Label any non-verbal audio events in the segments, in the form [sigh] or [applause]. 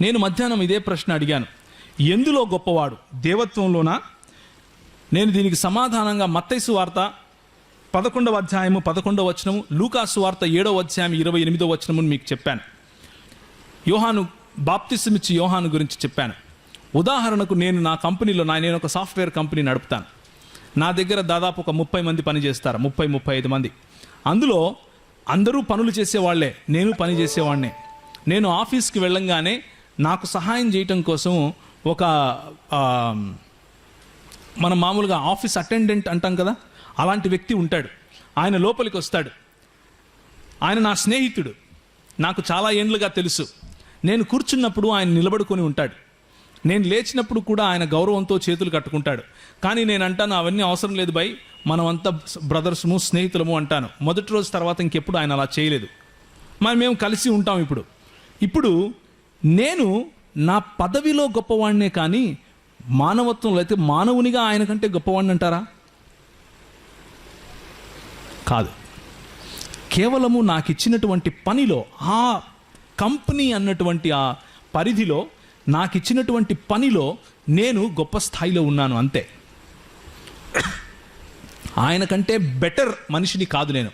నేను మధ్యాహ్నం ఇదే ప్రశ్న అడిగాను. ఎందులో గొప్పవాడు? దేవత్వంలోనా? నేను దీనికి సమాధానంగా మత్తైసు వార్త పదకొండవ అధ్యాయము పదకొండవ వచనము లూకాసు వార్త ఏడవ అధ్యాయం ఇరవై ఎనిమిదవ వచనము మీకు చెప్పాను. యోహాను బాప్తిసమిచ్చి యోహాను గురించి చెప్పాను. ఉదాహరణకు నేను నా కంపెనీలో నా నేను ఒక సాఫ్ట్వేర్ కంపెనీ నడుపుతాను. నా దగ్గర దాదాపు ఒక ముప్పై మంది పని చేస్తారు ముప్పై ముప్పై ఐదు మంది. అందులో అందరూ పనులు చేసేవాళ్ళే నేను పని చేసేవాడినే నేను ఆఫీస్కి వెళ్ళంగానే నాకు సహాయం చేయటం కోసం ఒక మనం మామూలుగా ఆఫీస్ అటెండెంట్ అంటాం కదా అలాంటి వ్యక్తి ఉంటాడు. ఆయన లోపలికి వస్తాడు. ఆయన నా స్నేహితుడు. నాకు చాలా ఏండ్లుగా తెలుసు. నేను కూర్చున్నప్పుడు ఆయన నిలబడుకొని ఉంటాడు. నేను లేచినప్పుడు కూడా ఆయన గౌరవంతో చేతులు కట్టుకుంటాడు. కానీ నేను అంటాను అవన్నీ అవసరం లేదు బై మనమంతా బ్రదర్స్ము స్నేహితులము అంటాను. మొదటి రోజు తర్వాత ఇంకెప్పుడు ఆయన అలా చేయలేదు. మరి మేము కలిసి ఉంటాం ఇప్పుడు. ఇప్పుడు నేను నా పదవిలో గొప్పవాడినే కానీ మానవత్వంలో అయితే మానవునిగా ఆయన కంటే గొప్పవాడిని అంటారా? కాదు. కేవలము నాకు ఇచ్చినటువంటి పనిలో ఆ కంపెనీ అన్నటువంటి ఆ పరిధిలో నాకు ఇచ్చినటువంటి పనిలో నేను గొప్ప స్థాయిలో ఉన్నాను అంతే. ఆయన కంటే బెటర్ మనిషిని కాదు నేను.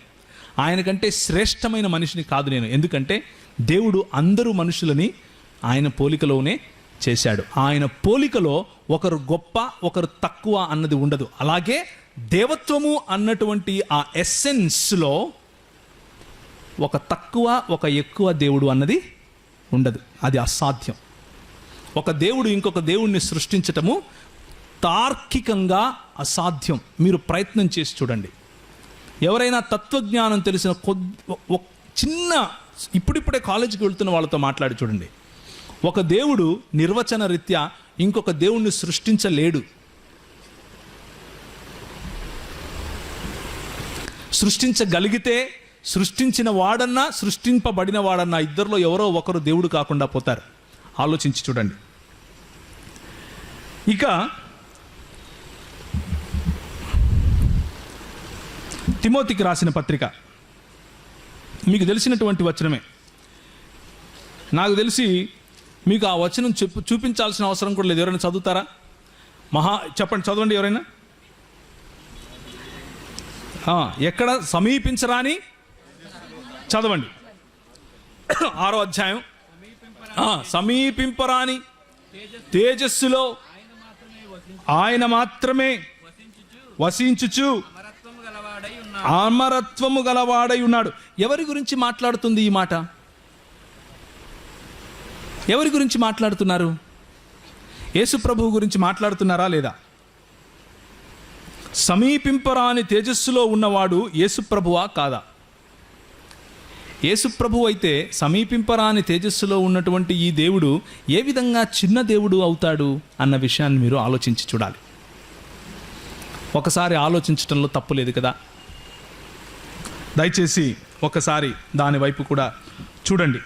ఆయన కంటే శ్రేష్టమైన మనిషిని కాదు నేను. ఎందుకంటే దేవుడు అందరూ మనుషులని ఆయన పోలికలోనే చేశాడు. ఆయన పోలికలో ఒకరు గొప్ప ఒకరు తక్కువ అన్నది ఉండదు. అలాగే దేవత్వము అన్నటువంటి ఆ ఎస్సెన్స్లో ఒక తక్కువ ఒక ఎక్కువ దేవుడు అన్నది ఉండదు. అది అసాధ్యం. ఒక దేవుడు ఇంకొక దేవుడిని సృష్టించటము తార్కికంగా అసాధ్యం. మీరు ప్రయత్నం చేసి చూడండి. ఎవరైనా తత్వజ్ఞానం తెలిసిన కొద్ది ఒక చిన్న ఇప్పుడిప్పుడే కాలేజీకి వెళ్తున్న వాళ్ళతో మాట్లాడి చూడండి. ఒక దేవుడు నిర్వచన రీత్యా ఇంకొక దేవుణ్ణి సృష్టించలేడు. సృష్టించగలిగితే సృష్టించిన వాడన్నా సృష్టింపబడిన వాడన్నా ఇద్దరిలో ఎవరో ఒకరు దేవుడు కాకుండా పోతారు. ఆలోచించి చూడండి. ఇక తిమోతికి రాసిన పత్రిక. మీకు తెలిసినటువంటి వచనమే. నాకు తెలిసి మీకు ఆ వచనం చెప్పు చూపించాల్సిన అవసరం కూడా లేదు. ఎవరైనా చదువుతారా? మహా చెప్పండి చదవండి ఎవరైనా. ఎక్కడ సమీపించరాని చదవండి. [coughs] ఆరో అధ్యాయం. సమీపింపరాని తేజస్సులో ఆయన మాత్రమే వసించుచు అమరత్వము గలవాడై ఉన్నాడు. ఎవరి గురించి మాట్లాడుతుంది ఈ మాట? ఎవరి గురించి మాట్లాడుతున్నారు? యేసుప్రభువు గురించి మాట్లాడుతున్నారా లేదా? సమీపింపరాని తేజస్సులో ఉన్నవాడు యేసు ప్రభువా కాదా? యేసుప్రభు అయితే సమీపింపరాని తేజస్సులో ఉన్నటువంటి ఈ దేవుడు ఏ విధంగా చిన్న దేవుడు అవుతాడు అన్న విషయాన్ని మీరు ఆలోచించి చూడాలి. ఒకసారి ఆలోచించటంలో తప్పు లేదు కదా? దయచేసి ఒకసారి దాని వైపు కూడా చూడండి.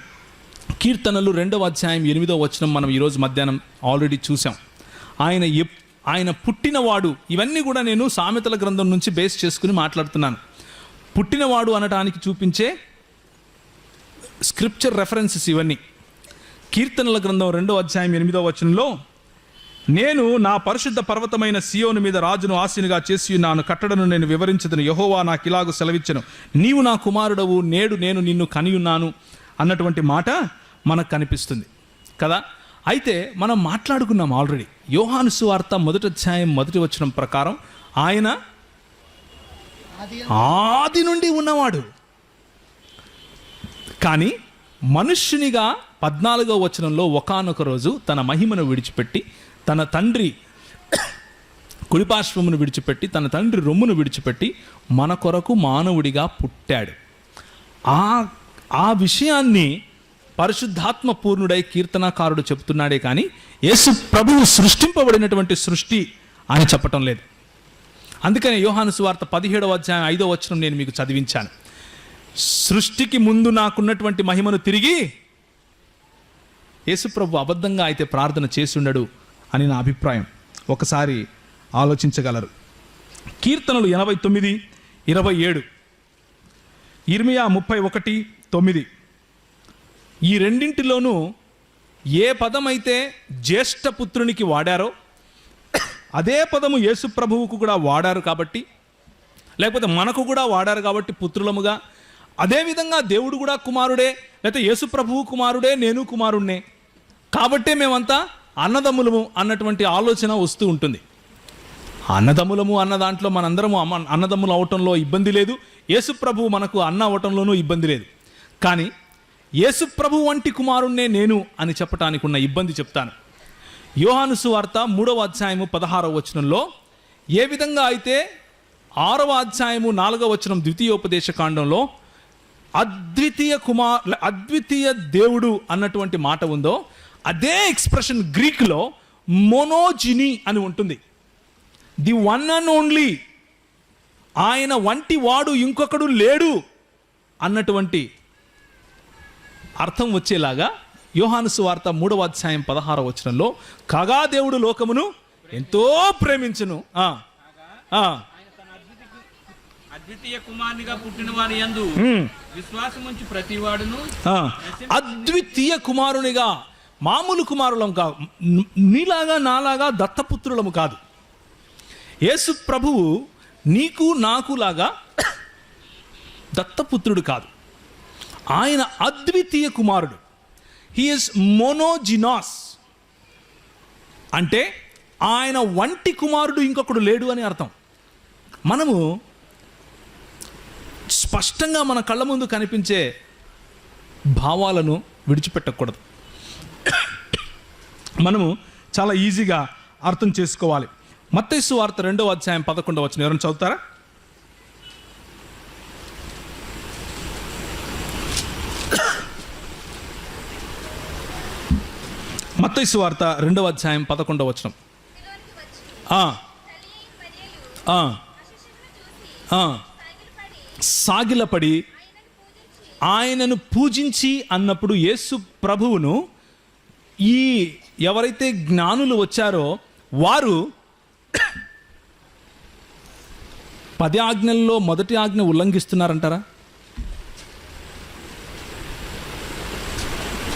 కీర్తనలు రెండవ అధ్యాయం ఎనిమిదో వచనం మనం ఈరోజు మధ్యాహ్నం ఆల్రెడీ చూసాం ఆయన ఎప్ ఆయన పుట్టినవాడు ఇవన్నీ కూడా నేను సామెతల గ్రంథం నుంచి బేస్ చేసుకుని మాట్లాడుతున్నాను. పుట్టినవాడు అనటానికి చూపించే స్క్రిప్చర్ రెఫరెన్సెస్ ఇవన్నీ. కీర్తనల గ్రంథం రెండో అధ్యాయం ఎనిమిదో వచనంలో నేను నా పరిశుద్ధ పర్వతమైన సియోను మీద రాజును ఆశీనుగా చేసి నాను కట్టడను నేను వివరించదను. యహోవా నాకు ఇలాగు సెలవిచ్చను. నీవు నా కుమారుడవు నేడు నేను నిన్ను కనియున్నాను అన్నటువంటి మాట మనకు కనిపిస్తుంది. కదా? అయితే మనం మాట్లాడుకున్నాం ఆల్రెడీ. యోహాను సువార్త మొదటి అధ్యాయం మొదటి వచ్చిన ప్రకారం ఆయన ఆది నుండి ఉన్నవాడు. కానీ మనుష్యునిగా పద్నాలుగో వచనంలో ఒకానొక రోజు తన మహిమను విడిచిపెట్టి తన తండ్రి కుడిపార్శ్వమును విడిచిపెట్టి తన తండ్రి రొమ్మును విడిచిపెట్టి మన కొరకు మానవుడిగా పుట్టాడు. ఆ ఆ విషయాన్ని పరిశుద్ధాత్మ పూర్ణుడై కీర్తనాకారుడు చెప్తున్నాడే కానీ యేసు ప్రభువు సృష్టింపబడినటువంటి సృష్టి అని చెప్పటం లేదు. అందుకని యోహాను సువార్త పదిహేడవ అధ్యాయం ఐదో వచనం నేను మీకు చదివించాను. సృష్టికి ముందు నాకున్నటువంటి మహిమను తిరిగి యేసుప్రభు అబద్ధంగా అయితే ప్రార్థన చేసుండడు అని నా అభిప్రాయం. ఒకసారి ఆలోచించగలరు. కీర్తనలు ఎనభై తొమ్మిది ఇరవై ఏడు ఇర్మియా ముప్పై ఒకటి తొమ్మిది. ఈ రెండింటిలోనూ ఏ పదం అయితే జ్యేష్ఠ పుత్రునికి వాడారో అదే పదము యేసు ప్రభువుకు కూడా వాడారు కాబట్టి లేకపోతే మనకు కూడా వాడారు కాబట్టి పుత్రులముగా అదేవిధంగా దేవుడు కూడా కుమారుడే లేకపోతే యేసు ప్రభువు కుమారుడే నేను కుమారుణ్ణే. కాబట్టే మేమంతా అన్నదమ్ములము అన్నటువంటి ఆలోచన వస్తూ ఉంటుంది. అన్నదమ్ములము అన్న దాంట్లో మనందరము అమ్మ అన్నదమ్ములు అవటంలో ఇబ్బంది లేదు. యేసు ప్రభువు మనకు అన్న అవటంలోనూ ఇబ్బంది లేదు. కానీ యేసు ప్రభు వంటి కుమారుణ్ణే నేను అని చెప్పటానికి ఉన్న ఇబ్బంది చెప్తాను. యోహాను సువార్త మూడవ అధ్యాయము పదహారవ వచనంలో ఏ విధంగా అయితే ఆరవ అధ్యాయము నాలుగవ వచనం ద్వితీయోపదేశ కాండంలో అద్వితీయ కుమార్ అద్వితీయ దేవుడు అన్నటువంటి మాట ఉందో అదే ఎక్స్ప్రెషన్ గ్రీక్లో మోనోజిని అని ఉంటుంది. ది వన్ అండ్ ఓన్లీ ఆయన వంటి వాడు ఇంకొకడు లేడు అన్నటువంటి అర్థం వచ్చేలాగా యోహాను సువార్త మూడవ అధ్యాయం పదహారవ వచనంలో కాగా దేవుడు లోకమును ఎంతో ప్రేమించును. అద్వితీయ కుమారునిగా పుట్టిన వారి యందు ఉమ్, విశ్వాసం ఉంచి ప్రతివాడును ఆ. అద్వితీయ కుమారునిగా మామూలు కుమారులం కాదు నీలాగా నాలాగా దత్తపుత్రులము కాదు. యేసు ప్రభువు నీకు నాకు లాగా దత్తపుత్రుడు కాదు. ఆయన అద్వితీయ కుమారుడు. హీఈస్ మోనోజినాస్ అంటే ఆయన వంటి కుమారుడు ఇంకొకడు లేడు అని అర్థం. మనము స్పష్టంగా మన కళ్ళ ముందు కనిపించే భావాలను విడిచిపెట్టకూడదు. మనము చాలా ఈజీగా అర్థం చేసుకోవాలి. మత్తైసు వార్త రెండవ అధ్యాయం పదకొండవ వచ్చిన ఎవరైనా చదువుతారా? మత్తైసు వార్త రెండవ అధ్యాయం పదకొండవ వచనం. సాగిలపడి ఆయనను పూజించి ఆయనను పూజించి అన్నప్పుడు యేసు ప్రభువును ఈ ఎవరైతే జ్ఞానులు వచ్చారో వారు పది ఆజ్ఞల్లో మొదటి ఆజ్ఞ ఉల్లంఘిస్తున్నారంటారా?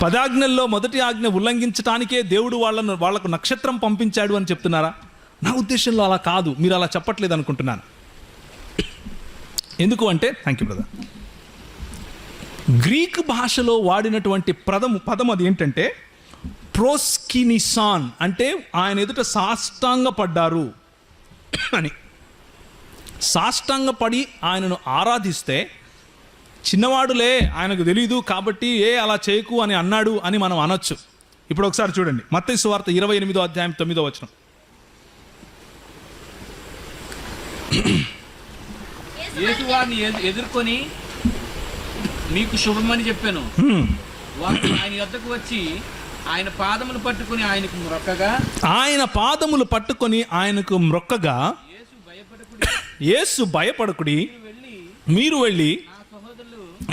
పదాజ్ఞల్లో మొదటి ఆజ్ఞ ఉల్లంఘించటానికే దేవుడు వాళ్ళను వాళ్ళకు నక్షత్రం పంపించాడు అని చెప్తున్నారా? నా ఉద్దేశంలో అలా కాదు. మీరు అలా చెప్పట్లేదు అనుకుంటున్నాను. ఎందుకు అంటే థ్యాంక్ యూ బ్రదర్ గ్రీక్ భాషలో వాడినటువంటి పదము పదం అది ఏంటంటే ప్రోస్కినిసాన్ అంటే ఆయన ఎదుట సాష్టాంగ పడ్డారు అని. సాష్టాంగపడి ఆయనను ఆరాధిస్తే చిన్నవాడులే ఆయనకు తెలీదు కాబట్టి ఏ అలా చేయకు అని అన్నాడు అని మనం అనొచ్చు. ఇప్పుడు ఒకసారి చూడండి. మత్తయి సువార్త ఇరవై ఎనిమిదో అధ్యాయం తొమ్మిదో వచనం. యేసు యేసు వారిని ఎదు- ఎదుర్కొని మీకు శుభమని చెప్పాను. వారు ఆయన యొద్దకు వచ్చి ఆయన పాదములు పట్టుకొని ఆయనకు మొక్కగా ఆయన పాదములు పట్టుకొని ఆయనకు మ్రొక్కగా యేసు భయపడకుడి. మీరు వెళ్ళి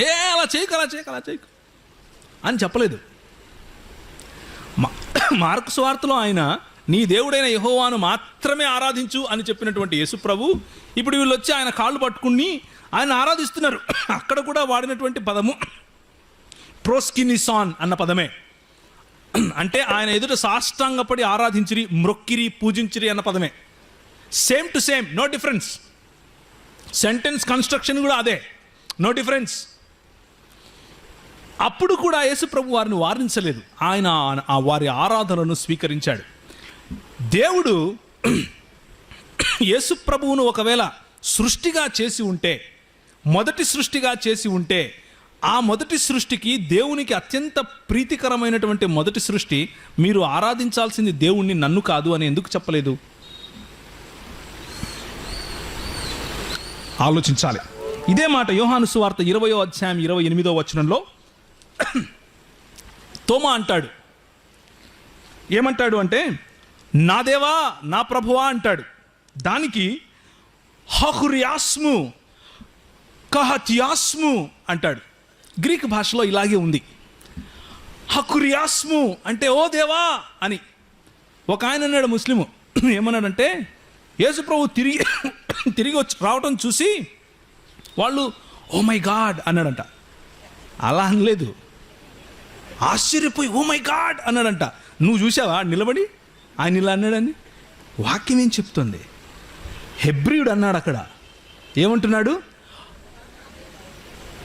ఏ అలా చేయకు అలా చేయకు అలా చేయకు. అని చెప్పలేదు. [coughs] మార్కు స్వార్థలో ఆయన నీ దేవుడైన యహోవాను మాత్రమే ఆరాధించు అని చెప్పినటువంటి యేసుప్రభు ఇప్పుడు వీళ్ళు వచ్చి ఆయన కాళ్ళు పట్టుకుని ఆయన ఆరాధిస్తున్నారు. [coughs] అక్కడ కూడా వాడినటువంటి పదము [coughs] ప్రోస్కినిసాన్ అన్న పదమే. అంటే ఆయన ఎదుట సాష్టాంగపడి ఆరాధించిరి మ్రొక్కిరి పూజించిరి అన్న పదమే. Same to same no difference sentence construction కూడా అదే. నో డిఫరెన్స్ అప్పుడు కూడా యేసుప్రభు వారిని వారించలేదు. ఆయన ఆ వారి ఆరాధనను స్వీకరించాడు. దేవుడు యేసుప్రభువును ఒకవేళ సృష్టిగా చేసి ఉంటే మొదటి సృష్టిగా చేసి ఉంటే ఆ మొదటి సృష్టికి దేవునికి అత్యంత ప్రీతికరమైనటువంటి మొదటి సృష్టి మీరు ఆరాధించాల్సింది దేవుణ్ణి నన్ను కాదు అని ఎందుకు చెప్పలేదు? ఆలోచించాలి. ఇదే మాట యోహాను సువార్త ఇరవయో అధ్యాయం ఇరవై ఎనిమిదో వచనంలో తోమా అంటాడు. ఏమంటాడు అంటే నా దేవా నా ప్రభువా అంటాడు. దానికి హహుర్యాస్ము కహత్యాస్ము అంటాడు. గ్రీక్ భాషలో ఇలాగే ఉంది. హకుర్యాస్ము అంటే ఓ దేవా అని. ఒక ఆయన అన్నాడు ముస్లిము. [clears throat] ఏమన్నాడంటే యేసుప్రభు తిరిగి [clears throat] తిరిగి వచ్చి రావటం చూసి వాళ్ళు ఓ మై గాడ్ అన్నాడంట. అలా అనలేదు. ఆశ్చర్యపోయి ఓ మై గాడ్ అన్నాడంట. నువ్వు చూసావా నిలబడి ఆయన ఇలా అన్నాడని వాక్యం ఏం చెప్తుంది? హెబ్రియుడు అన్నాడు అక్కడ. ఏమంటున్నాడు?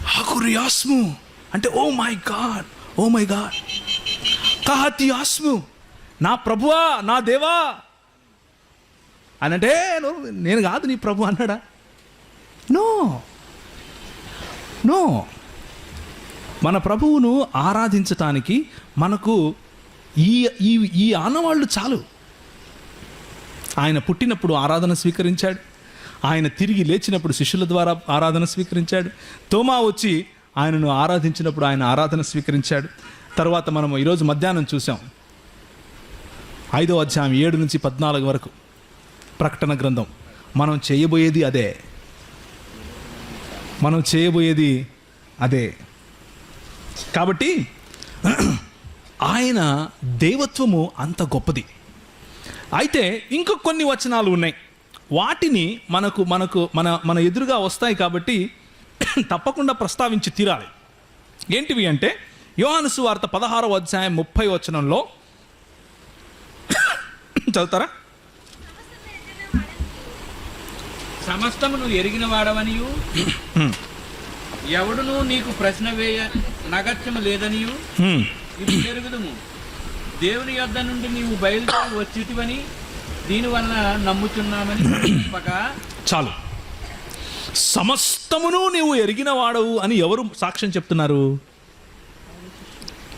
హకురియాస్ము అంటే oh my god oh my god కహతి ఆస్ము నా ప్రభువా నా దేవా. అని అంటే నేను కాదు నీ ప్రభు అన్నాడా? నో నో మన ప్రభువును ఆరాధించటానికి మనకు ఈ ఈ ఈ ఆనవాళ్ళు చాలు. ఆయన పుట్టినప్పుడు ఆరాధన స్వీకరించాడు. ఆయన తిరిగి లేచినప్పుడు శిష్యుల ద్వారా ఆరాధన స్వీకరించాడు. తోమా వచ్చి ఆయనను ఆరాధించినప్పుడు ఆయన ఆరాధన స్వీకరించాడు. తర్వాత మనం ఈరోజు మధ్యాహ్నం చూసాం ఐదో అధ్యాయం ఏడు నుంచి పద్నాలుగు వరకు ప్రకటన గ్రంథం. మనం చేయబోయేది అదే. మనం చేయబోయేది అదే. కాబట్టి ఆయన దేవత్వము అంత గొప్పది. అయితే ఇంకో కొన్ని వచనాలు ఉన్నాయి. వాటిని మనకు మనకు మన మన ఎదురుగా వస్తాయి కాబట్టి [coughs] తప్పకుండా ప్రస్తావించి తీరాలి. ఏంటివి అంటే యోహాను సువార్త పదహారవ అధ్యాయం ముప్పై వచనంలో [coughs] చదువుతారా? సమస్తమును ఎరిగిన వాడవనియు? [coughs] ఎవడును నీకు ప్రశ్న వేయ నగత్యము లేదనియు హ్మ్. ఇది జరుగుదుము. దేవుని యొద్ద నుండి నీవు బయలుదేరి వచ్చిటివని దీని వలన నమ్ముచున్నామని చెప్పక చాలు. సమస్తమును నీవు ఎరిగిన వాడవు అని ఎవరు సాక్ష్యం చెప్తున్నారు?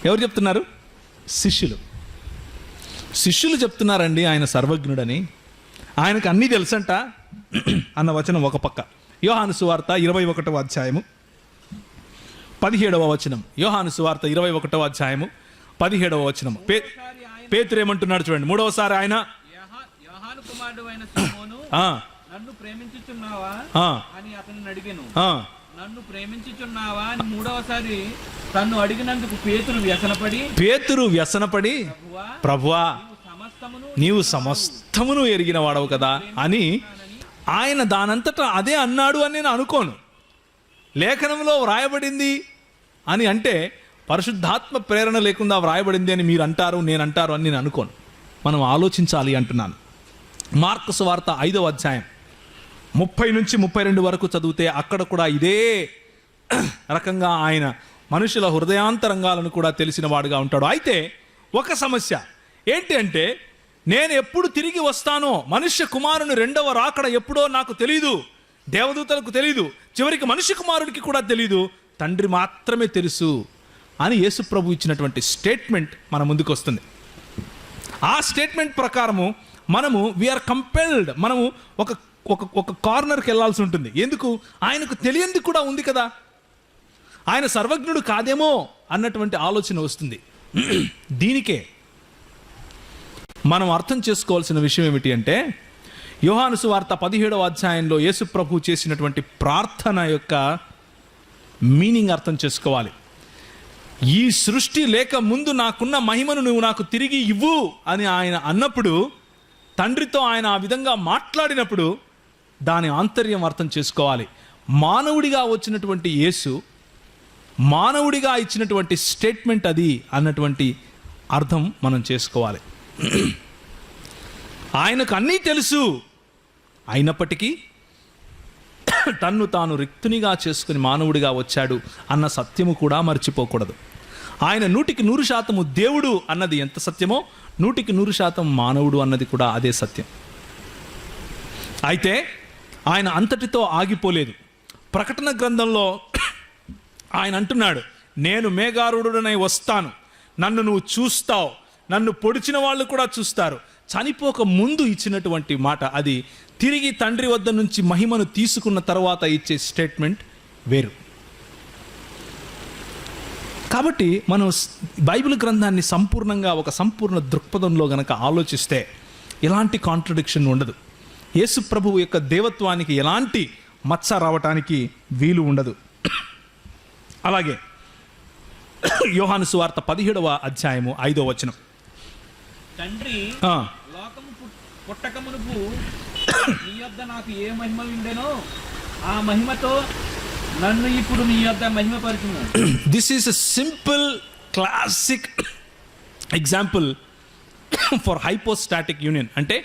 ఎవరు చెప్తున్నారు? శిష్యులు. శిష్యులు చెప్తున్నారండి ఆయన సర్వజ్ఞుడని. ఆయనకు అన్నీ తెలుసంట? అన్న వచనం ఒక పక్క. యోహాను సువార్త ఇరవై ఒకటవ అధ్యాయము. పదిహేడవ వచనం. యోహాను సువార్త ఇరవై ఒకటవ అధ్యాయము పదిహేడవ వచనం. పే పేతురు ఏమంటున్నాడు చూడండి. మూడవసారి ఆయన నన్ను ప్రేమించుచున్నావా? అని అతను అడిగాను. నన్ను ప్రేమించుచున్నావా? అని మూడవసారి తన్ను అడిగినందుకు పేతురు వ్యసనపడి పేతురు వ్యసనపడి ప్రభువా నీవు సమస్తమును ఎరిగిన వాడవు కదా? అని ఆయన దానంతటా అదే అన్నాడు అని నేను అనుకోను. లేఖనంలో వ్రాయబడింది అని అంటే పరిశుద్ధాత్మ ప్రేరణ లేకుండా వ్రాయబడింది అని మీరు అంటారు నేను అంటారు అని నేను అనుకోను. మనం ఆలోచించాలి అంటున్నాను. మార్క్స్ వార్త ఐదవ అధ్యాయం. ముప్పై నుంచి ముప్పై రెండు వరకు చదివితే అక్కడ కూడా ఇదే రకంగా ఆయన మనుషుల హృదయాంతరంగాలను కూడా తెలిసిన వాడుగా ఉంటాడు. అయితే ఒక సమస్య. ఏంటి అంటే నేను ఎప్పుడు తిరిగి వస్తానో మనుష్య కుమారుని రెండవ రాకడ ఎప్పుడో నాకు తెలీదు దేవదూతలకు తెలీదు చివరికి మనిషి కుమారుడికి కూడా తెలియదు తండ్రి మాత్రమే తెలుసు అని యేసు ప్రభు ఇచ్చినటువంటి స్టేట్మెంట్ మన ముందుకు వస్తుంది ఆ స్టేట్మెంట్ ప్రకారము మనము వీఆర్ కంపెల్డ్ మనము ఒక ఒక ఒక కార్నర్కి వెళ్ళాల్సి ఉంటుంది. ఎందుకు? ఆయనకు తెలియంది కూడా ఉంది కదా. ఆయన సర్వజ్ఞుడు కాదేమో అన్నటువంటి ఆలోచన వస్తుంది. [clears throat] దీనికే మనం అర్థం చేసుకోవాల్సిన విషయం ఏమిటి అంటే యోహానుసు వార్త పదిహేడవ అధ్యాయంలో యేసు ప్రభు చేసినటువంటి ప్రార్థన యొక్క మీనింగ్ అర్థం చేసుకోవాలి. ఈ సృష్టి లేక ముందు నాకున్న మహిమను నువ్వు నాకు తిరిగి ఇవ్వు అని ఆయన అన్నప్పుడు తండ్రితో ఆయన ఆ విధంగా మాట్లాడినప్పుడు దాని ఆంతర్యం అర్థం చేసుకోవాలి. మానవుడిగా వచ్చినటువంటి యేసు మానవుడిగా ఇచ్చినటువంటి స్టేట్మెంట్ అది అన్నటువంటి అర్థం మనం చేసుకోవాలి. [clears throat] ఆయనకు అన్నీ తెలుసు. అయినప్పటికీ తన్ను తాను రిక్తునిగా చేసుకుని మానవుడిగా వచ్చాడు అన్న సత్యము కూడా మర్చిపోకూడదు. ఆయన నూటికి నూరు శాతము దేవుడు అన్నది ఎంత సత్యమో నూటికి నూరు శాతం మానవుడు అన్నది కూడా అదే సత్యం. అయితే ఆయన అంతటితో ఆగిపోలేదు. ప్రకటన గ్రంథంలో ఆయన అంటున్నాడు నేను మేఘారుడునై వస్తాను. నన్ను నువ్వు చూస్తావు. నన్ను పొడిచిన వాళ్ళు కూడా చూస్తారు. చనిపోక ముందు ఇచ్చినటువంటి మాట అది తిరిగి తండ్రి వద్ద నుంచి మహిమను తీసుకున్న తర్వాత ఇచ్చే స్టేట్మెంట్ వేరు. కాబట్టి మనం బైబిల్ గ్రంథాన్ని సంపూర్ణంగా ఒక సంపూర్ణ దృక్పథంలో గనక ఆలోచిస్తే ఎలాంటి కాంట్రడిక్షన్ ఉండదు. యేసు ప్రభువు యొక్క దేవత్వానికి ఎలాంటి మచ్చ రావటానికి వీలు ఉండదు. అలాగే యోహాను సువార్త పదిహేడవ అధ్యాయము ఐదో వచనం. తండ్రి పుట్టక మునుపు నీ యొద్ద నాకు ఏ మహిమ ఉండేనో ఆ మహిమతో నన్ను ఇప్పుడు నీ యొద్ద మహిమపరచుము. This is a simple classic example for hypostatic union అంటే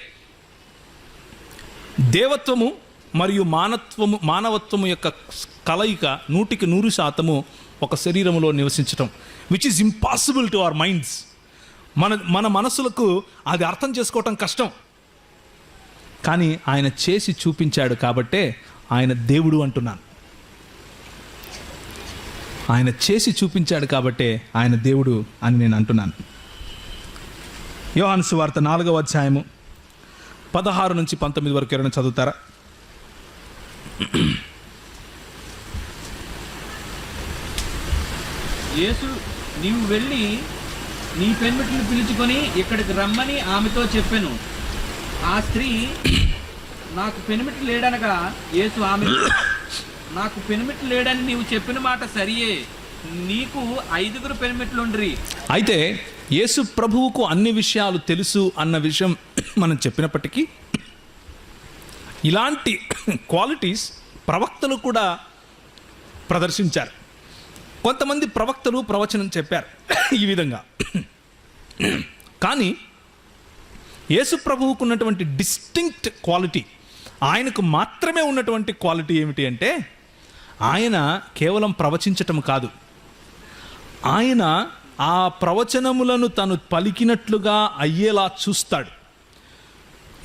దేవత్వము మరియు మానత్వము మానవత్వము యొక్క కలయిక నూటికి నూరు శాతము ఒక శరీరంలో నివసించటం which is impossible to our minds మన మన మనసులకు అది అర్థం చేసుకోవటం కష్టం. కానీ ఆయన చేసి చూపించాడు కాబట్టే ఆయన దేవుడు అంటున్నాను. ఆయన చేసి చూపించాడు కాబట్టే ఆయన దేవుడు అని నేను అంటున్నాను. యోహాను సువార్త నాలుగవ అధ్యాయము పదహారు నుంచి పంతొమ్మిది వరకు ఎవరైనా చదువుతారా? యేసు నీవు వెళ్ళి నీ పెన్మిట్లు పిలుచుకొని ఇక్కడికి రమ్మని ఆమెతో చెప్పాను. ఆ స్త్రీ నాకు పెనిమిటి లేడనగా యేసు ఆమె నాకు పెనిమిటి లేడని నీవు చెప్పిన మాట సరియే. నీకు ఐదుగురు పెనిమిట్లుండ్రి. అయితే యేసు ప్రభువుకు అన్ని విషయాలు తెలుసు అన్న విషయం మనం చెప్పినప్పటికీ ఇలాంటి క్వాలిటీస్ ప్రవక్తలు కూడా ప్రదర్శించారు. కొంతమంది ప్రవక్తలు ప్రవచనం చెప్పారు ఈ విధంగా. కానీ యేసు ప్రభువుకు ఉన్నటువంటి డిస్టింక్ట్ క్వాలిటీ ఆయనకు మాత్రమే ఉన్నటువంటి క్వాలిటీ ఏమిటి అంటే ఆయన కేవలం ప్రవచించటం కాదు. ఆయన ఆ ప్రవచనములను తను పలికినట్లుగా అయ్యేలా చూస్తాడు.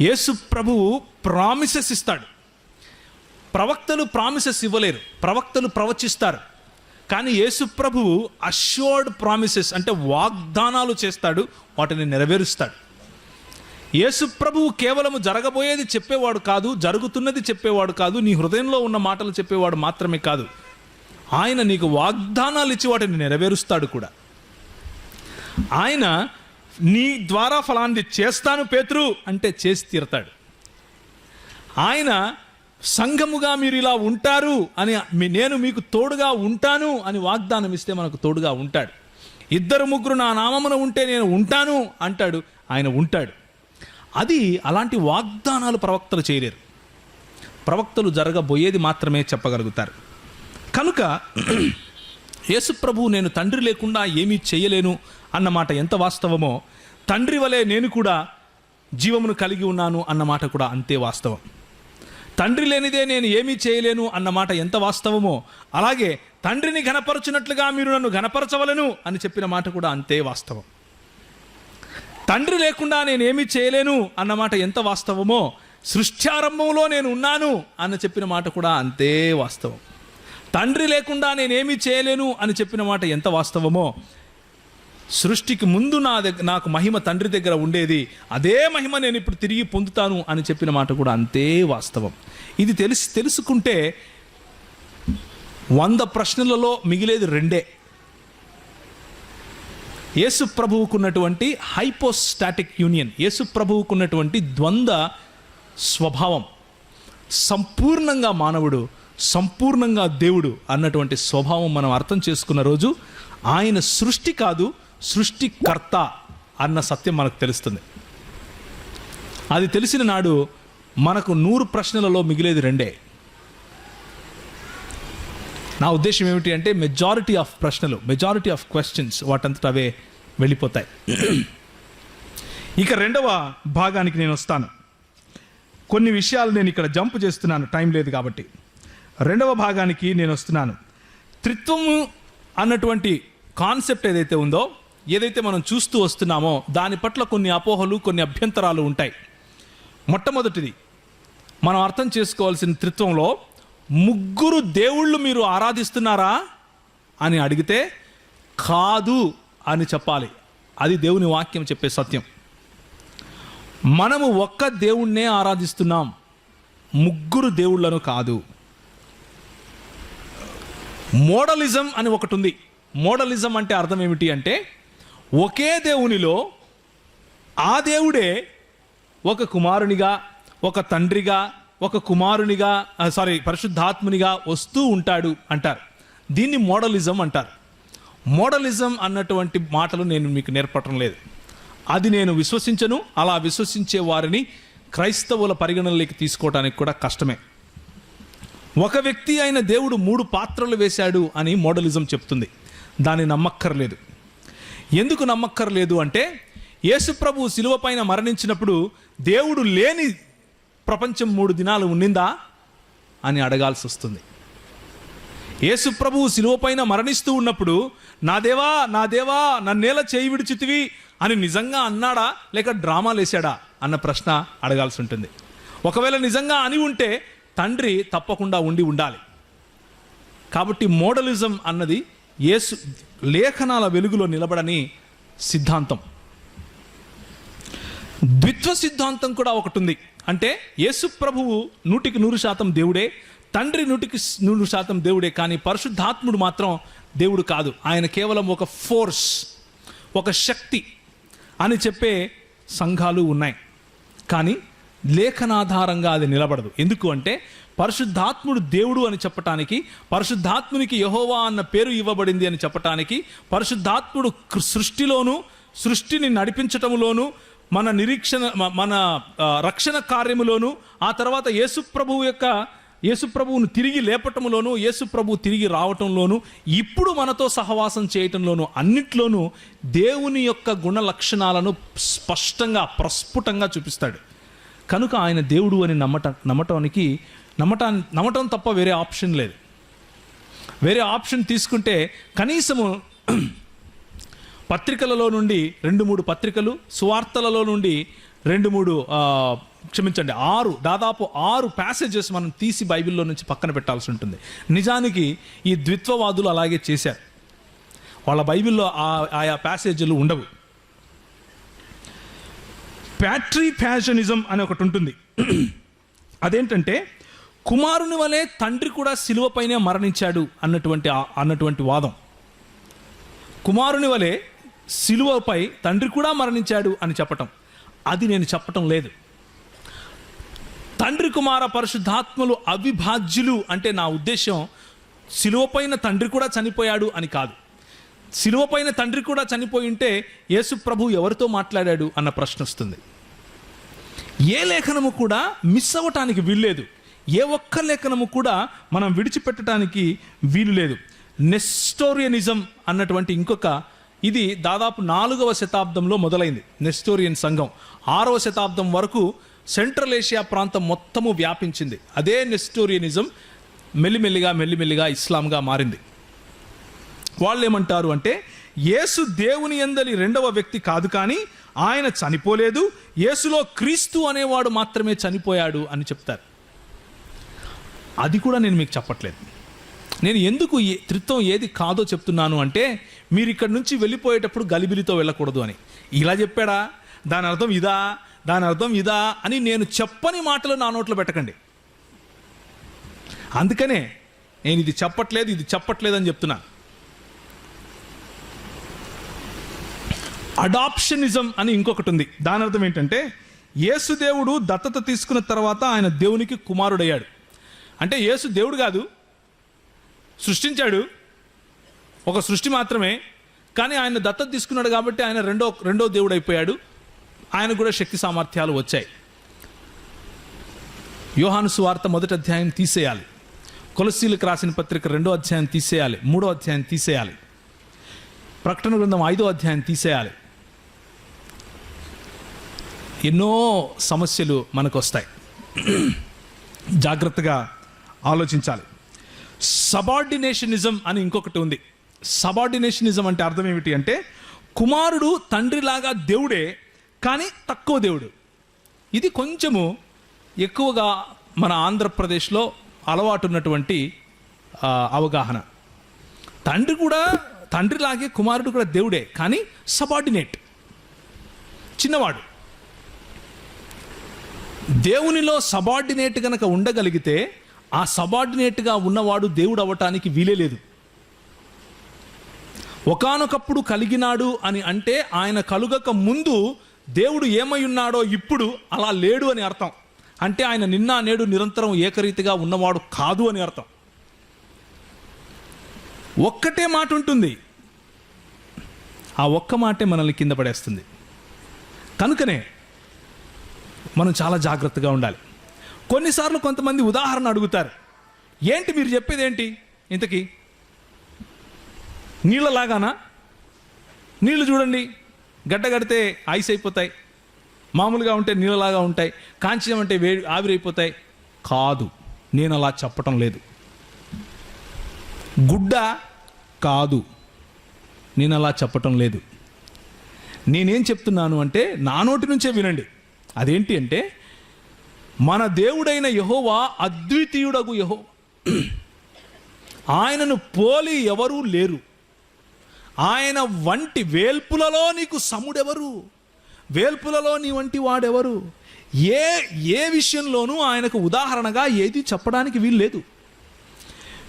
యేసు ప్రభువు ప్రామిసెస్ ఇస్తాడు. ప్రవక్తలు ప్రామిసెస్ ఇవ్వలేరు ప్రవక్తలు ప్రవచిస్తారు. కానీ యేసు ప్రభువు అష్యూర్డ్ ప్రామిసెస్ అంటే వాగ్దానాలు చేస్తాడు వాటిని నెరవేరుస్తాడు. యేసు ప్రభువు కేవలము జరగబోయేది చెప్పేవాడు కాదు జరుగుతున్నది చెప్పేవాడు కాదు నీ హృదయంలో ఉన్న మాటలు చెప్పేవాడు మాత్రమే కాదు. ఆయన నీకు వాగ్దానాలు ఇచ్చి వాటిని నెరవేరుస్తాడు కూడా. ఆయన నీ ద్వారా ఫలాన్ని చేస్తాను పేతురు అంటే చేసి తీరతాడు. ఆయన సంఘముగా మీరు ఇలా ఉంటారు అని మీ- నేను మీకు తోడుగా ఉంటాను అని వాగ్దానం ఇస్తే మనకు తోడుగా ఉంటాడు. ఇద్దరు ముగ్గురు నా నామమున ఉంటే నేను ఉంటాను అంటాడు ఆయన ఉంటాడు. అది అలాంటి వాగ్దానాలు ప్రవక్తలు చేయలేరు. ప్రవక్తలు జరగబోయేది మాత్రమే చెప్పగలుగుతారు. కనుక యేసుప్రభు నేను తండ్రి లేకుండా ఏమీ చేయలేను అన్నమాట ఎంత వాస్తవమో తండ్రి వలె నేను కూడా జీవమును కలిగి ఉన్నాను అన్నమాట కూడా అంతే వాస్తవం. తండ్రి లేనిదే నేను ఏమీ చేయలేను అన్నమాట ఎంత వాస్తవమో అలాగే తండ్రిని ఘనపరచునట్లుగా మీరు నన్ను ఘనపరచవలను అని చెప్పిన మాట కూడా అంతే వాస్తవం. తండ్రి లేకుండా నేనేమీ చేయలేను అన్నమాట ఎంత వాస్తవమో సృష్ట్యారంభంలో నేను ఉన్నాను అన్న చెప్పిన మాట కూడా అంతే వాస్తవం. తండ్రి లేకుండా నేనేమీ చేయలేను అని చెప్పిన మాట ఎంత వాస్తవమో సృష్టికి ముందు నా దగ్గర నాకు మహిమ తండ్రి దగ్గర ఉండేది అదే మహిమ నేను ఇప్పుడు తిరిగి పొందుతాను అని చెప్పిన మాట కూడా అంతే వాస్తవం. ఇది తెలిసి తెలుసుకుంటే వంద ప్రశ్నలలో మిగిలేది రెండే. యేసు ప్రభువుకున్నటువంటి హైపోస్టాటిక్ యూనియన్ యేసు ప్రభువుకున్నటువంటి ద్వంద్వ స్వభావం సంపూర్ణంగా మానవుడు సంపూర్ణంగా దేవుడు అన్నటువంటి స్వభావం మనం అర్థం చేసుకున్న రోజు ఆయన సృష్టి కాదు సృష్టికర్త అన్న సత్యం మనకు తెలుస్తుంది. అది తెలిసిన నాడు మనకు నూరు ప్రశ్నలలో మిగిలేది రెండే. నా ఉద్దేశం ఏమిటి అంటే మెజారిటీ ఆఫ్ ప్రశ్నలు మెజారిటీ ఆఫ్ క్వశ్చన్స్ వాటంతట అవే వెళ్ళిపోతాయి. ఇక రెండవ భాగానికి నేను వస్తాను. కొన్ని విషయాలు నేను ఇక్కడ జంప్ చేస్తున్నాను టైం లేదు కాబట్టి. రెండవ భాగానికి నేను వస్తున్నాను. త్రిత్వము అన్నటువంటి కాన్సెప్ట్ ఏదైతే ఉందో ఏదైతే మనం చూస్తూ వస్తున్నామో దాని పట్ల కొన్ని అపోహలు కొన్ని అభ్యంతరాలు ఉంటాయి. మొట్టమొదటిది మనం అర్థం చేసుకోవాల్సిన త్రిత్వంలో ముగ్గురు దేవుళ్ళు మీరు ఆరాధిస్తున్నారా? అని అడిగితే కాదు అని చెప్పాలి. అది దేవుని వాక్యం చెప్పే సత్యం. మనము ఒక్క దేవుణ్ణే ఆరాధిస్తున్నాం. ముగ్గురు దేవుళ్ళను కాదు. మోడలిజం అని ఒకటి ఉంది మోడలిజం అంటే అర్థం ఏమిటి అంటే ఒకే దేవునిలో ఆ దేవుడే ఒక కుమారునిగా ఒక తండ్రిగా ఒక కుమారునిగా సారీ పరిశుద్ధాత్మునిగా వస్తూ ఉంటాడు అంటారు. దీన్ని మోడలిజం అంటారు. మోడలిజం అన్నటువంటి మాటలు నేను మీకు నేర్పటం లేదు. అది నేను విశ్వసించను అలా విశ్వసించే వారిని క్రైస్తవుల పరిగణనలోకి తీసుకోవడానికి కూడా కష్టమే. ఒక వ్యక్తి అయిన దేవుడు మూడు పాత్రలు వేశాడు అని మోడలిజం చెప్తుంది. దాన్ని నమ్మక్కర్లేదు. ఎందుకు నమ్మక్కర్లేదు అంటే యేసుప్రభు శిలువ పైన మరణించినప్పుడు దేవుడు లేని ప్రపంచం మూడు దినాలు ఉండిందా అని అడగాల్సి వస్తుంది. యేసుప్రభు శిలువ మరణిస్తూ ఉన్నప్పుడు నా దేవా నా దేవా నన్నేలా చేయి విడిచితివి అని నిజంగా అన్నాడా లేక డ్రామాలు వేసాడా అన్న ప్రశ్న అడగాల్సి ఉంటుంది. ఒకవేళ నిజంగా అని ఉంటే తండ్రి తప్పకుండా ఉండి ఉండాలి. కాబట్టి మోడలిజం అన్నది యేసు లేఖనాల వెలుగులో నిలబడని సిద్ధాంతం. ద్విత్వ సిద్ధాంతం కూడా ఒకటి ఉంది. అంటే యేసు ప్రభువు నూటికి నూరు శాతం దేవుడే తండ్రి నూటికి నూరు శాతం దేవుడే కానీ పరిశుద్ధాత్ముడు మాత్రం దేవుడు కాదు. ఆయన కేవలం ఒక ఫోర్స్ ఒక శక్తి అని చెప్పే సంఘాలు ఉన్నాయి. కానీ లేఖనాధారంగా అది నిలబడదు. ఎందుకు అంటే పరిశుద్ధాత్ముడు దేవుడు అని చెప్పటానికి పరిశుద్ధాత్మునికి యహోవా అన్న పేరు ఇవ్వబడింది అని చెప్పటానికి పరిశుద్ధాత్ముడు సృష్టిలోను సృష్టిని నడిపించటంలోనూ మన నిరీక్షణ మన రక్షణ కార్యములోను ఆ తర్వాత యేసుప్రభువు యొక్క యేసుప్రభువును తిరిగి లేపటంలోను యేసుప్రభు తిరిగి రావటంలోను ఇప్పుడు మనతో సహవాసం చేయటంలోను అన్నిట్లోనూ దేవుని యొక్క గుణ లక్షణాలను స్పష్టంగా ప్రస్ఫుటంగా చూపిస్తాడు. కనుక ఆయన దేవుడు అని నమ్మట నమ్మటానికి నమ్మటా నమ్మటం తప్ప వేరే ఆప్షన్ లేదు. వేరే ఆప్షన్ తీసుకుంటే కనీసము పత్రికలలో నుండి రెండు మూడు పత్రికలు సువార్తలలో నుండి రెండు మూడు క్షమించండి ఆరు దాదాపు ఆరు ప్యాసేజెస్ మనం తీసి బైబిల్లో నుంచి పక్కన పెట్టాల్సి ఉంటుంది. నిజానికి ఈ ద్విత్వవాదులు అలాగే చేశారు. వాళ్ళ బైబిల్లో ఆ ఆయా ప్యాసేజీలు ఉండవు. ప్యాట్రీ ఫ్యాషనిజం అని ఒకటి ఉంటుంది. అదేంటంటే కుమారుని వలె తండ్రి కూడా శిలువపైనే మరణించాడు అన్నటువంటి అన్నటువంటి వాదం. కుమారుని వలె శిలువపై తండ్రి కూడా మరణించాడు అని చెప్పటం. అది నేను చెప్పటం లేదు. తండ్రి కుమార పరిశుద్ధాత్మలు అవిభాజ్యులు అంటే నా ఉద్దేశం శిలువపైన తండ్రి కూడా చనిపోయాడు అని కాదు. శిలువపైన తండ్రి కూడా చనిపోయి ఉంటే యేసు ప్రభు ఎవరితో మాట్లాడాడు అన్న ప్రశ్న వస్తుంది. ఏ లేఖనము కూడా మిస్ అవ్వటానికి వీల్లేదు. ఏ ఒక్క లేఖనము కూడా మనం విడిచిపెట్టడానికి వీలు లేదు. నెస్టోరియనిజం అన్నటువంటి ఇంకొక ఇది దాదాపు నాలుగవ శతాబ్దంలో మొదలైంది నెస్టోరియన్ సంఘం. ఆరవ శతాబ్దం వరకు సెంట్రల్ ఏషియా ప్రాంతం మొత్తము వ్యాపించింది. అదే నెస్టోరియనిజం మెల్లిమెల్లిగా మెల్లిమెల్లిగా ఇస్లాంగా మారింది. వాళ్ళు ఏమంటారు అంటే యేసు దేవుని ఎందలి రెండవ వ్యక్తి కాదు కానీ ఆయన చనిపోలేదు యేసులో క్రీస్తు అనేవాడు మాత్రమే చనిపోయాడు అని చెప్తారు. అది కూడా నేను మీకు చెప్పట్లేదు. నేను ఎందుకు త్రిత్వం ఏది కాదో చెప్తున్నాను అంటే మీరు ఇక్కడ నుంచి వెళ్ళిపోయేటప్పుడు గలిబిలితో వెళ్ళకూడదు అని. ఇలా చెప్పాడా? దాని అర్థం ఇదా? దాని అర్థం ఇదా? అని నేను చెప్పని మాటలు నా నోట్లో పెట్టకండి. అందుకనే నేను ఇది చెప్పట్లేదు ఇది చెప్పట్లేదు అని చెప్తున్నా. అడాప్షనిజం అని ఇంకొకటి ఉంది. దాని అర్థం ఏంటంటే యేసు దేవుడు దత్తత తీసుకున్న తర్వాత ఆయన దేవునికి కుమారుడయ్యాడు. అంటే యేసు దేవుడు కాదు సృష్టించాడు. ఒక సృష్టి మాత్రమే. కానీ ఆయన దత్తత తీసుకున్నాడు కాబట్టి ఆయన రెండో రెండో దేవుడు అయిపోయాడు. ఆయన కూడా శక్తి సామర్థ్యాలు వచ్చాయి. యోహాను సువార్త మొదటి అధ్యాయం తీసేయాలి. కొలసీలకు రాసిన పత్రిక రెండో అధ్యాయం తీసేయాలి. మూడో అధ్యాయం తీసేయాలి. ప్రకటన గ్రంథం ఐదో అధ్యాయం తీసేయాలి. ఎన్నో సమస్యలు మనకు వస్తాయి జాగ్రత్తగా ఆలోచించాలి. సబార్డినేషనిజం అని ఇంకొకటి ఉంది. సబార్డినేషనిజం అంటే అర్థం ఏమిటి అంటే కుమారుడు తండ్రిలాగా దేవుడే కానీ తక్కువ దేవుడు. ఇది కొంచెము ఎక్కువగా మన ఆంధ్రప్రదేశ్లో అలవాటు ఉన్నటువంటి అవగాహన. తండ్రి కూడా తండ్రిలాగే కుమారుడు కూడా దేవుడే కానీ సబార్డినేట్. చిన్నవాడు. దేవునిలో సబార్డినేట్ కనుక ఉండగలిగితే ఆ సబార్డినేట్గా ఉన్నవాడు దేవుడు అవ్వటానికి వీలే లేదు. ఒకానొకప్పుడు కలిగినాడు అని అంటే ఆయన కలుగక ముందు దేవుడు ఏమై ఉన్నాడో ఇప్పుడు అలా లేడు అని అర్థం. అంటే ఆయన నిన్న నేడు నిరంతరం ఏకరీతిగా ఉన్నవాడు కాదు అని అర్థం. ఒక్కటే మాట ఉంటుంది. ఆ ఒక్క మాటే మనల్ని కింద పడేస్తుంది. కనుకనే మనం చాలా జాగ్రత్తగా ఉండాలి. కొన్నిసార్లు కొంతమంది ఉదాహరణ అడుగుతారు. ఏంటి మీరు చెప్పేది ఏంటి? ఇంతకీ నీళ్ళలాగానా? నీళ్ళు చూడండి గడ్డ కడితే ఐస్ అయిపోతాయి. మామూలుగా ఉంటే నీళ్ళలాగా ఉంటాయి. కాంచం అంటే వేడి ఆవిరైపోతాయి కాదు నేను అలా చెప్పటం లేదు. గుడ్డ కాదు నేను అలా చెప్పటం లేదు. నేనేం చెప్తున్నాను అంటే నా నోటి నుంచే వినండి. అదేంటి అంటే మన దేవుడైన యహోవా అద్వితీయుడగు యహో ఆయనను పోలి ఎవరూ లేరు. ఆయన వంటి వేల్పులలో నీకు సముడెవరు? వేల్పులలో నీ వంటి వాడెవరు? ఏ ఏ విషయంలోనూ ఆయనకు ఉదాహరణగా ఏది చెప్పడానికి వీలు లేదు.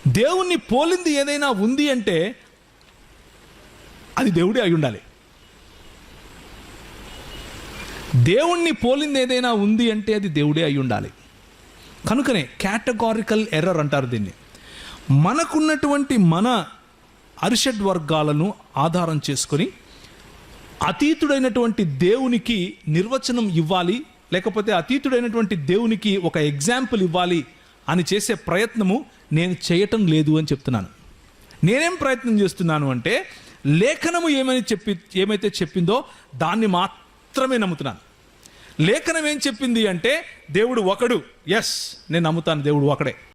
దేవుణ్ణి పోలింది ఏదైనా ఉంది అంటే అది దేవుడే అయి ఉండాలి. దేవుణ్ణి పోలింది ఏదైనా ఉంది అంటే అది దేవుడే అయి ఉండాలి. కనుకనే కేటగారికల్ ఎర్రర్ అంటారు దీన్ని. మనకున్నటువంటి మన అరిషడ్ వర్గాలను ఆధారం చేసుకొని అతీతుడైనటువంటి దేవునికి నిర్వచనం ఇవ్వాలి లేకపోతే అతీతుడైనటువంటి దేవునికి ఒక ఎగ్జాంపుల్ ఇవ్వాలి అని చేసే ప్రయత్నము నేను చేయటం లేదు అని చెప్తున్నాను. నేనేం ప్రయత్నం చేస్తున్నాను అంటే లేఖనము ఏమని చెప్పి ఏమైతే చెప్పిందో దాన్ని మాత్రం మాత్రమే నమ్ముతున్నాను. లేఖనం ఏం చెప్పింది అంటే దేవుడు ఒకడు. ఎస్ నేను నమ్ముతాను దేవుడు ఒకడే.